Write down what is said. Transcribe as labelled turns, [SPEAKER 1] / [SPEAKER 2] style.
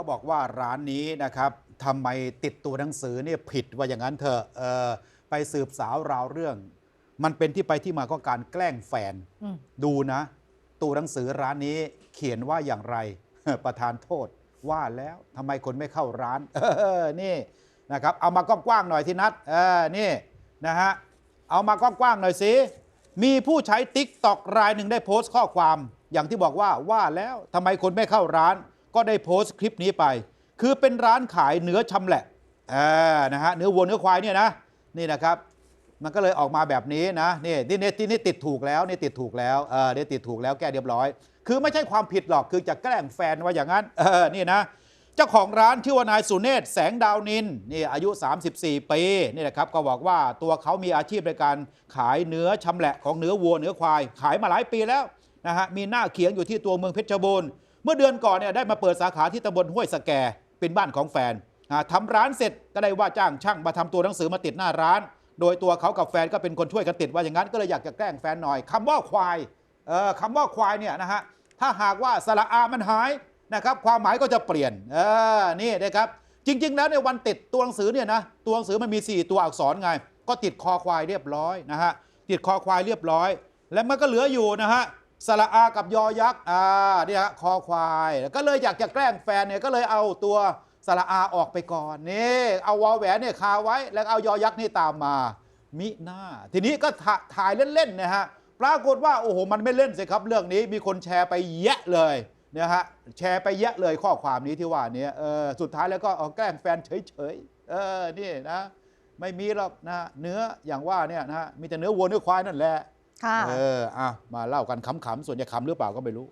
[SPEAKER 1] เขาบอกว่าร้านนี้นะครับทำไมติดตัวหนังสือเนี่ยผิดว่าอย่างนั้นเถอะเออไปสืบสาวราวเรื่อง มันเป็นที่ไปที่มาก็การแกล้งแฟน
[SPEAKER 2] อืม
[SPEAKER 1] ดูนะ ตัวหนังสือร้านนี้เขียนว่าอย่างไร ประธานโทษ ว่าแล้วทำไมคนไม่เข้าร้าน เออนี่นะครับ เอามากว้างๆหน่อยที่นัดเออนี่นะฮะเอามากว้างๆหน่อยสิมีผู้ใช้ติ๊กตอกรายหนึ่งได้โพสต์ข้อความ อย่างที่บอกว่าว่าแล้วทำไมคนไม่เข้าร้าน ก็ได้โพสต์คลิปนี้ไป คือเป็นร้านขายเนื้อชำแหละนะฮะเนื้อวัวเนื้อควายเนี่ยนะนี่นะครับ มันก็เลยออกมาแบบนี้นะนี่นี่นี่ที่นี่ติดถูกแล้วนี่ติดถูกแล้วเออนี่ติดถูกแล้วแก้เรียบร้อย คือไม่ใช่ความผิดหรอกคือจะแกล้งแฟนว่าอย่างนั้นเออนี่นะเจ้าของร้านชื่อว่านายสุเนศแสงดาวนินนี่อายุ 34 ปีนี่นะครับก็บอกว่าตัวเขามีอาชีพในการขายเนื้อชำแหละของเนื้อวัวเนื้อควาย ขายมาหลายปีแล้วนะฮะมีหน้าเขียงอยู่ที่ตัวเมืองเพชรบูรณ์ เมื่อเดือนก่อนเนี่ยได้มาเปิดสาขาที่ตำบลห้วยสแก เป็นบ้านของแฟนอ่าทำร้านเสร็จก็ได้ว่าจ้างช่างมาทำตัวหนังสือมาติดหน้าร้าน โดยตัวเขากับแฟนก็เป็นคนช่วยกันติดว่าอย่างนั้นก็เลยอยากจะแกล้งแฟนหน่อยคำว่าควายเออคำว่าควายเนี่ยนะฮะถ้าหากว่าสระอามันหายนะครับความหมายก็จะเปลี่ยนเออนี่นะครับจริง ๆ แล้วในวันติดตัวหนังสือเนี่ยนะตัวหนังสือมันมี 4 ตัวอักษรไง ก็ติดคอควายเรียบร้อยนะฮะติดคอควายเรียบร้อย แล้วมันก็เหลืออยู่นะฮะ สระอากับยอยักษ์อ่าเนี่ยฮะคอควาย ก็เลยอยากจะแกล้งแฟนเนี่ยก็เลยเอาตัวสระอาออกไปก่อนนี่เอาวอแหวนเนี่ยคาไว้แล้วเอายอยักษ์นี่ตามมา มิหน้า ทีนี้ก็ถ่าถ่ายเล่นๆนะฮะปรากฏว่าโอ้โหมันไม่เล่นสิครับ เรื่องนี้มีคนแชร์ไปแยะเลยนะฮะแชร์ไปแยะเลยข้อความนี้ที่ว่านี้เออสุดท้ายแล้วก็เอาแกล้งแฟนเฉยๆเออนี่นะไม่มีหรอกนะเนื้ออย่างว่าเนี่ยนะฮะมีแต่เนื้อวัวเนื้อควายนั่นแหละ
[SPEAKER 2] ค่ะ
[SPEAKER 1] เอออะมาเล่ากันขำๆส่วนจะขำหรือเปล่าก็ไม่รู้